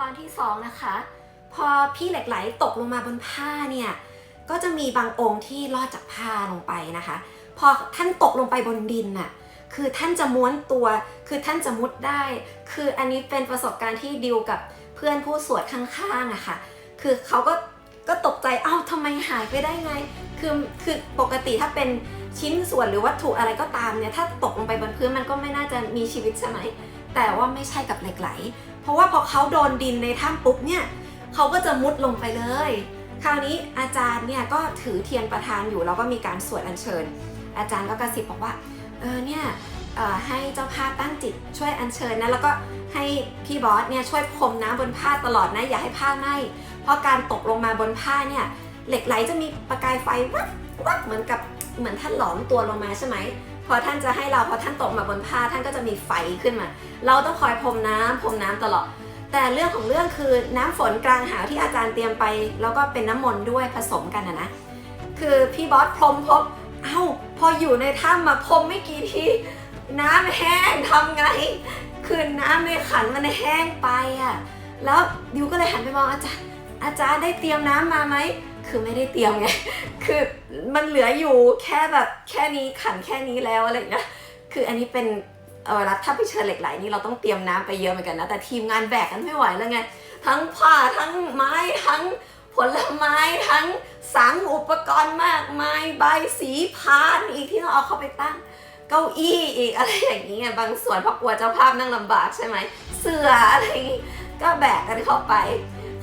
ตอนที่สองนะคะ พอพี่เหล็กไหลตกลงมาบนผ้าเนี่ยก็จะมีบางองค์ที่ลอดจากผ้าลงไปนะคะ พอท่านตกลงไปบนดินน่ะคือท่านจะม้วนตัว คือท่านจะมุดได้ คืออันนี้เป็นประสบการณ์ที่ดิวกับเพื่อนผู้สวดข้างๆอะค่ะ คือเขาก็ก็ตกใจ เอ้าทำไมหายไปได้ไง คือคือปกติถ้าเป็นชิ้นส่วนหรือวัตถุอะไรก็ตามเนี่ย ถ้าตกลงไปบนพื้นมันก็ไม่น่าจะมีชีวิตใช่ไหม แต่ว่าไม่ใช่กับเหล็กไหล เพราะว่าพอเขาโดนดินในถ้ำปุ๊บเนี่ยเขาก็จะมุดลงไปเลย คราวนี้อาจารย์เนี่ยก็ถือเทียนประธานอยู่แล้วก็มีการสวดอัญเชิญ อาจารย์ก็กระซิบบอกว่าเออเนี่ยให้เจ้าภาพตั้งจิตช่วยอัญเชิญนะแล้วก็ให้พี่บอสเนี่ยช่วยพรมน้ำบนผ้าตลอดนะอย่าให้ผ้าไหม้เพราะการตกลงมาบนผ้าเนี่ยเหล็กไหลจะมีประกายไฟวับวับเหมือนกับเหมือนท่านหลอมตัวลงมาใช่ไหม พอท่านจะให้เราพอท่านตกมาบนผ้าท่านก็จะมีไฟขึ้นมา เราต้องคอยพรมน้ำพรมน้ำตลอด แต่เรื่องของเรื่องคือน้ำฝนกลางหาวที่อาจารย์เตรียมไป แล้วก็เป็นน้ำมนต์ด้วยผสมกันนะนะคือพี่บอสพรมพบเอ้าพออยู่ในถ้ำมาพรมไม่กี่ทีน้ำแห้งทำไง คือน้ำในขันมันแห้งไปอะแล้วดิวก็เลยหันไปมองอาจารย์ อาจารย์ได้เตรียมน้ำมาไหม คือไม่ได้เตรียมไง คือมันเหลืออยู่แค่แบบแค่นี้ขันแค่นี้แล้วอะไรเงี้ย คืออันนี้เป็นเออรัฐถ้าไปเชิญเหล็กไหลนี่เราต้องเตรียมน้ำไปเยอะเหมือนกันนะ แต่ทีมงานแบกกันไม่ไหวแล้วไง ทั้งผ้าทั้งไม้ทั้งผลไม้ทั้งสังอุปกรณ์มากมายใบสีพานอีกที่ต้องเอาเข้าไปตั้ง เก้าอี้อีกอะไรอย่างนี้ไงบางส่วนเพราะกลัวเจ้าภาพนั่งลำบากใช่ไหมเสืออะไรก็แบกกันเข้าไป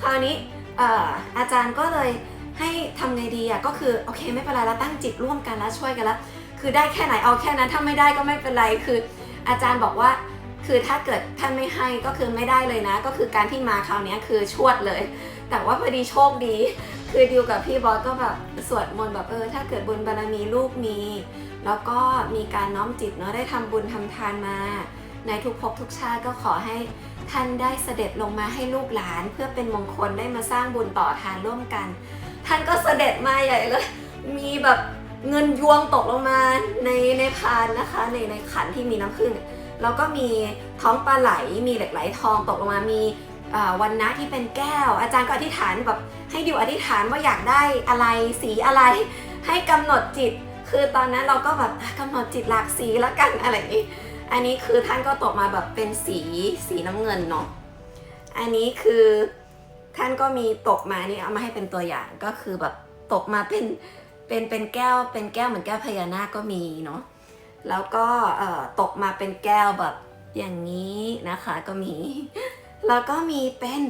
คราวนี้เอ่ออาจารย์ก็เลย ให้ทำไงดีอะก็คือโอเคไม่เป็นไรแล้วตั้งจิตร่วมกันแล้วช่วยกันแล้วคือได้แค่ไหนเอาแค่นั้นถ้าไม่ได้ก็ไม่เป็นไรคือ อาจารย์บอกว่าคือถ้าเกิดท่านไม่ให้ก็คือไม่ได้เลยนะ ก็คือการที่มาคราวนี้คือชวดเลย แต่ว่าพอดีโชคดี คือดิวกับพี่บอสก็แบบสวดมนต์แบบเออถ้าเกิดบุญบารมีลูกมี แล้วก็มีการน้อมจิตเนาะได้ทำบุญทำทานมา ในทุกภพทุกชาติก็ขอให้ท่านได้เสด็จลงมาให้ลูกหลาน เพื่อเป็นมงคลได้มาสร้างบุญต่อทานร่วมกัน ท่านก็เสด็จมาใหญ่เลย มีแบบเงินยวงตกลงมาในในพานนะคะ ในในขันที่มีน้ำผึ้งแล้วก็มีท้องปลาไหล มีเหล็กไหลทองตกลงมามีวันนะที่เป็นแก้ว อาจารย์ก็อธิษฐานแบบให้ดิวอธิษฐานว่าอยากได้อะไรสีอะไร ให้กำหนดจิต คือตอนนั้นเราก็แบบอะกำหนดจิตหลากสีแล้วกันอะไรอย่างนี้ อันนี้คือท่านก็ตกมาแบบเป็นสีสีน้ำเงินเนาะอันนี้คือ ท่านก็มีตกมานี่เอามาให้เป็นตัวอย่างก็คือแบบตกมาเป็นเป็นเป็นแก้วเป็นแก้วเหมือนแก้วพญานาคก็มีเนาะแล้วก็ตกมาเป็นแก้วแบบอย่างนี้นะคะก็มี แล้วก็มีเป็น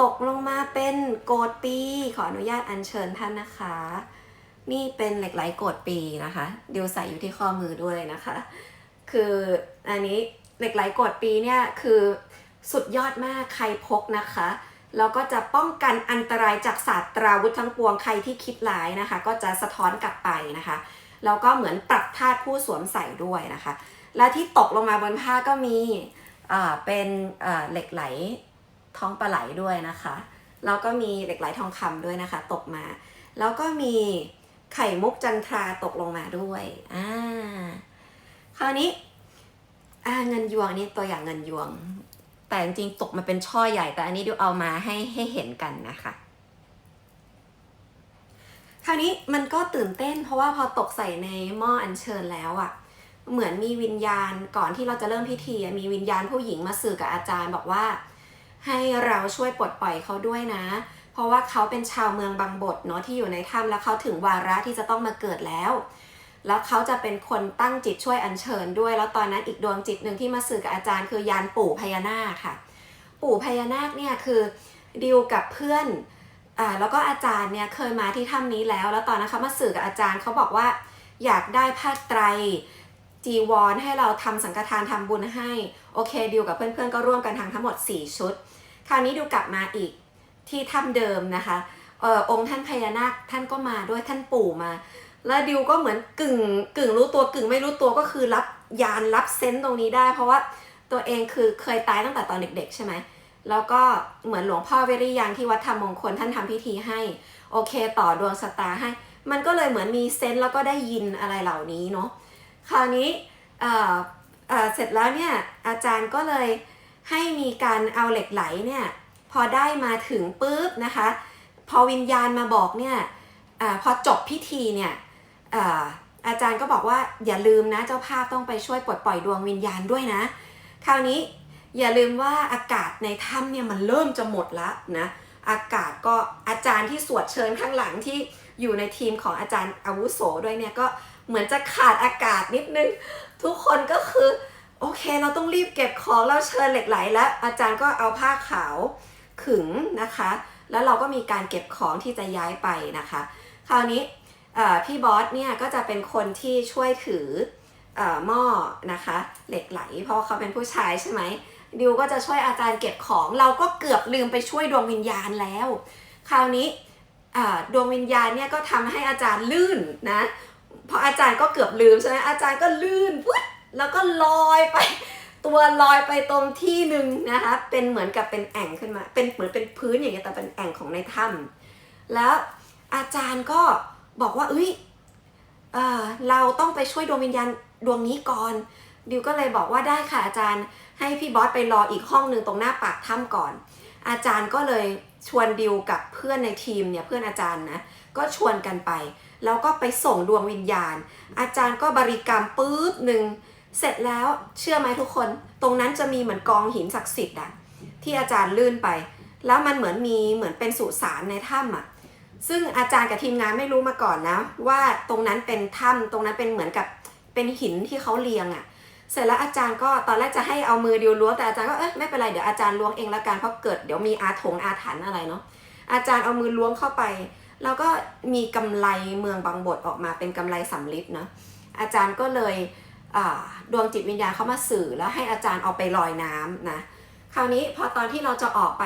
ตกลงมาเป็นโกดปี ขออนุญาตอัญเชิญท่านนะคะ นี่เป็นเหล็กไหลโกดปีนะคะเดียวใส่อยู่ที่ข้อมือด้วยนะคะ คืออันนี้เหล็กไหลโกดปีเนี่ยคือสุดยอดมากใครพกนะคะ แล้วก็จะป้องกันอันตรายจากศาสตราวุธทั้งปวงใครที่คิดร้ายนะคะ ก็จะสะท้อนกลับไปนะคะแล้วก็เหมือนปรับธาตุผู้สวมใส่ด้วยนะคะ และที่ตกลงมาบนผ้าก็มีอ่าเป็นอ่าเหล็กไหลท้องปลาไหลด้วยนะคะแล้วก็มีเหล็กไหลทองคำด้วยนะคะ ตกมา แล้วก็มีไข่มุกจันทราตกลงมาด้วยอ่าคราวนี้อ่าเงินยวงนี่ตัวอย่างเงินยวง แต่จริงๆตกมาเป็นช่อใหญ่ แต่อันนี้ดี๋ยวเอามาให้ให้เห็นกันนะคะคราวนี้มันก็ตื่นเต้น เพราะว่าพอตกใส่ในหม้ออัญเชิญแล้วอะ่ะ เหมือนมีวิญญาณก่อนที่เราจะเริ่มพิธีมีวิญญาณผู้หญิงมาสื่อกับอาจารย์บอกว่า ให้เราช่วยปลดปล่อยเขาด้วยนะ เพราะว่าเขาเป็นชาวเมืองบางบทเนาะที่อยู่ในถ้ำแล้วเขาถึงวาระที่จะต้องมาเกิดแล้ว แล้วเขาจะเป็นคนตั้งจิตช่วยอัญเชิญด้วย แล้วตอนนั้นอีกดวงจิตหนึ่งที่มาสื่อกับอาจารย์ คือยานปู่พญานาคค่ะ ปู่พญานาคเนี่ยคือดิวกับเพื่อนอ่าแล้วก็อาจารย์เนี่ยเคยมาที่ถ้ำนี้แล้ว แล้วตอนนั้นเขามาสื่อกับอาจารย์เขาบอกว่า อยากได้ผ้าไตรจีวรให้เราทำสังฆทานทำบุญให้โอเคดิวกับเพื่อนๆก็ร่วมกันทำทั้งหมด 4 ชุด คราวนี้ดิวกลับมาอีกที่ถ้ำเดิมนะคะเออองค์ท่านพญานาคท่านก็มาด้วยท่านปู่มา แล้วดิวก็เหมือนกึ่งกึ่งรู้ตัวกึ่งไม่รู้ตัวก็คือรับยานรับเซนต์ตรงนี้ได้ เพราะว่าตัวเองคือเคยตายตั้งแต่ตอนเด็กๆ ใช่ไหมแล้วก็เหมือนหลวงพ่อเวริยังที่วัดธรรมมงคลท่านทำพิธีให้ โอเคต่อดวงชะตาให้ มันก็เลยเหมือนมีเซนส์แล้วก็ได้ยินอะไรเหล่านี้เนาะคราวนี้เออเออเสร็จแล้วเนี่ยอาจารย์ก็เลยให้มีการเอาเหล็กไหลเนี่ยพอได้มาถึงปุ๊บนะคะ พอวิญญาณมาบอกเนี่ยอาพอจบพิธีเนี่ย อาจารย์ก็บอกว่าอย่าลืมนะเจ้าภาพต้องไปช่วยปลดปล่อยดวงวิญญาณด้วยนะ คราวนี้อย่าลืมว่าอากาศในถ้ำเนี่ยมันเริ่มจะหมดแล้วนะอากาศก็อาจารย์ที่สวดเชิญข้างหลังที่อยู่ในทีมของอาจารย์อาวุโสด้วยเนี่ยก็เหมือนจะขาดอากาศนิดนึง ทุกคนก็คือโอเค เราต้องรีบเก็บของเราเชิญเหล็กไหลแล้ว อาจารย์ก็เอาผ้าขาวขึงนะคะ แล้วเราก็มีการเก็บของที่จะย้ายไปนะคะ คราวนี้ พี่บอสเนี่ยก็จะเป็นคนที่ช่วยถือหม้อนะคะ เหล็กไหล เพราะเขาเป็นผู้ชายใช่ไหมดิวก็จะช่วยอาจารย์เก็บของ เราก็เกือบลืมไปช่วยดวงวิญญาณแล้ว คราวนี้ดวงวิญญาณเนี่ยก็ทำให้อาจารย์ลื่นนะเพราะอาจารย์ก็เกือบลืมใช่ไหมอาจารย์ก็ลื่นปุ๊บแล้วก็ลอยไป ตัวลอยไปตรงที่หนึ่งนะคะเป็นเหมือนกับเป็นแอ่งขึ้นมา เป็นเหมือนเป็นพื้นอย่างเงี้ยแต่เป็นแอ่งของในถ้ำแล้วอาจารย์ก็ บอกว่าเอ้ยเออเราต้องไปช่วยดวงวิญญาณดวงนี้ก่อน ดิวก็เลยบอกว่าได้ค่ะอาจารย์ ให้พี่บอสไปรออีกห้องหนึ่งตรงหน้าปากถ้ำก่อน อาจารย์ก็เลยชวนดิวกับเพื่อนในทีมเนี่ยเพื่อนอาจารย์นะก็ชวนกันไป แล้วก็ไปส่งดวงวิญญาณ อาจารย์ก็บริกรรมปุ๊บหนึ่งเสร็จแล้วเชื่อไหมทุกคน ตรงนั้นจะมีเหมือนกองหินศักดิ์สิทธิ์อะที่อาจารย์ลื่นไป แล้วมันเหมือนมีเหมือนเป็นสุสานในถ้ำอะ ซึ่งอาจารย์กับทีมงานไม่รู้มาก่อนนะ ว่าตรงนั้นเป็นถ้ำตรงนั้นเป็นเหมือนกับเป็นหินที่เขาเรียงอะเสร็จแล้วอาจารย์ก็ตอนแรกจะให้เอามือดิวล้วงแต่อาจารย์ก็เอ๊ะไม่เป็นไรเดี๋ยวอาจารย์ล้วงเองละกันเพราะเกิดเดี๋ยวมีอาถงอาถรรพ์อะไรเนาะอาจารย์เอามือล้วงเข้าไป แล้วก็มีกำไลเมืองบางบทออกมาเป็นกำไลสำลิดนะอาจารย์ก็เลยดวงจิตวิญญาณเข้ามาสื่อแล้วให้อาจารย์เอาไปลอยน้ำนะคราวนี้พอตอนที่เราจะออกไป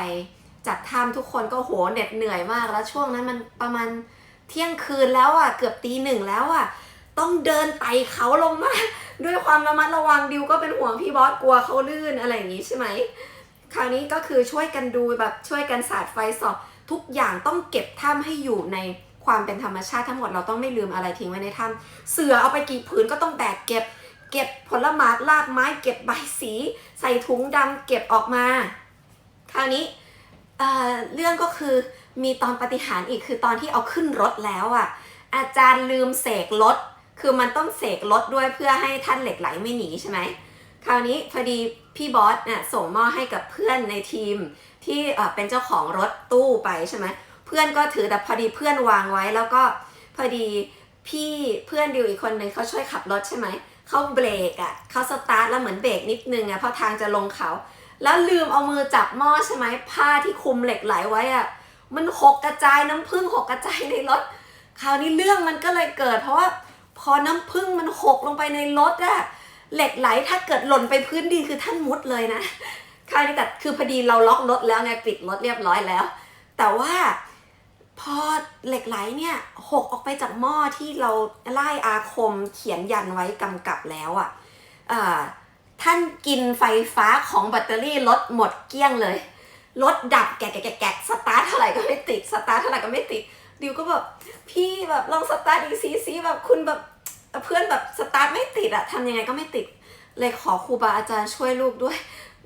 จากถ้ำทุกคนก็โหเหน็ดเหนื่อยมากแล้วช่วงนั้นมันประมาณเที่ยงคืนแล้วอะเกือบตีหนึ่งแล้วอะต้องเดินไต่เขาลงมาด้วยความระมัดระวังดิวก็เป็นห่วงพี่บอสกลัวเขาลื่นอะไรอย่างนี้ใช่ไหมคราวนี้ก็คือช่วยกันดูแบบช่วยกันสาดไฟสองทุกอย่างต้องเก็บถ้ำให้อยู่ในความเป็นธรรมชาติทั้งหมดเราต้องไม่ลืมอะไรทิ้งไว้ในถ้ำเสือเอาไปกี่ผืนก็ต้องแบกเก็บ เก็บผลไม้รากไม้ เก็บใบสี ใส่ถุงดำเก็บออกมา คราวนี้ เอ่อเรื่องก็คือมีตอนปฏิหารอีกคือตอนที่เอาขึ้นรถแล้วอะ อาจารย์ลืมเสกรถ คือมันต้องเสกรถด้วยเพื่อให้ท่านเหล็กไหลไม่หนีใช่ไหมคราวนี้พอดีพี่บอสเนี่ยส่งม้อให้กับเพื่อนในทีมที่เป็นเจ้าของรถตู้ไปใช่ไหมเพื่อนก็ถือแต่พอดีเพื่อนวางไว้ แล้วก็พอดีพี่เพื่อนดิวอีกคนนึงเขาช่วยขับรถใช่ไหมเขาเบรกอะเขาสตาร์ทแล้วเหมือนเบรกนิดนึงอะเพราะทางจะลงเขา แล้วลืมเอามือจับหม้อใช่ไหมผ้าที่คลุมเหล็กไหลไว้อะมันหกกระจายน้ำผึ้งหกกระจายในรถ คราวนี้เรื่องมันก็เลยเกิด เพราะว่าพอน้ำผึ้งมันหกลงไปในรถอะเหล็กไหลถ้าเกิดหล่นไปพื้นดินคือท่านมุดเลยนะคราวนี้แต่คือพอดีเราล็อกรถแล้วไงปิดรถเรียบร้อยแล้ว แต่ว่าพอเหล็กไหลเนี่ยหกออกไปจากหม้อที่เราไล่อาคมเขียนยันไว้กำกับแล้วอะ่ะ อ่าท่านกินไฟฟ้าของแบตเตอรี่รถหมดเกลี้ยงเลย รถดับแกะแกะแกะแกสตาร์ทเท่าไหร่ก็ไม่ติด สตาร์ทเท่าไหร่ก็ไม่ติด ดิวก็แบบพี่แบบลองสตาร์ทอีกซีซีแบบคุณแบบเพื่อนแบบสตาร์ทไม่ติดอะทำยังไงก็ไม่ติด เลยขอครูบาอาจารย์ช่วยลูกด้วย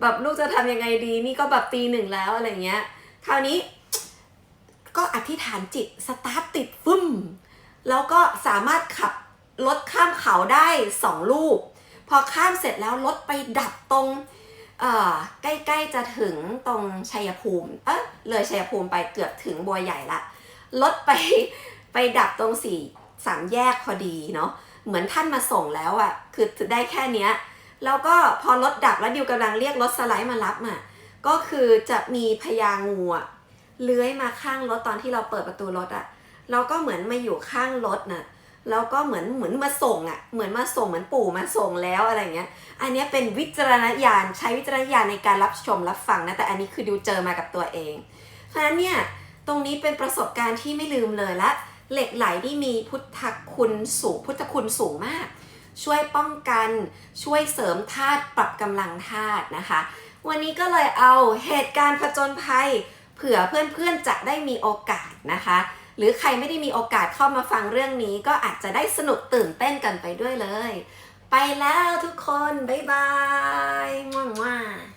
แบบลูกจะทำยังไงดี นี่ก็แบบตีหนึ่งแล้วอะไรเงี้ย คราวนี้ ก็อธิษฐานจิตสตาร์ทติดฟึ่มแล้วก็สามารถขับรถข้ามเขาได้สองลูก พอข้ามเสร็จแล้วรถไปดับตรงใกล้ๆจะถึงตรงชัยภูมิ เออเลยชัยภูมิไปเกือบถึงบัวใหญ่ละรถไปไปดับตรงสี่สามแยกพอดีเนาะเหมือนท่านมาส่งแล้วอะ่ะคือได้แค่เนี้ยแล้วก็พอรถดับแล้วดิวกำลังเรียกรถสไลด์มารับอะก็คือจะมีพญางูอะเลื้อยมาข้างรถตอนที่เราเปิดประตูรถอะแล้วก็เหมือนมาอยู่ข้างรถน่ะ แล้วก็เหมือนเหมือนมาส่งอะเหมือนมาส่งเหมือนปู่มาส่งแล้วอะไรเงี้ย อันนี้เป็นวิจารณญาณใช้วิจารณญาณในการรับชมรับฟังนะแต่อันนี้คือดิวเจอมากับตัวเองเพราะฉะนั้นเนี่ยตรงนี้เป็นประสบการณ์ที่ไม่ลืมเลยและเหล็กไหลที่มีพุทธคุณสูงพุทธคุณสูงมาก ช่วยป้องกันช่วยเสริมธาตุปรับกำลังธาตุนะคะ วันนี้ก็เลยเอาเหตุการณ์ผจญภัย เผื่อเพื่อนๆจะได้มีโอกาสนะคะ รือใครไม่ได้มีโอกาสเข้ามาฟังเรื่องนี้ ก็อาจจะได้สนุกตื่นเต้นกันไปด้วยเลย ไปแล้วทุกคน บ๊ายบายม่วง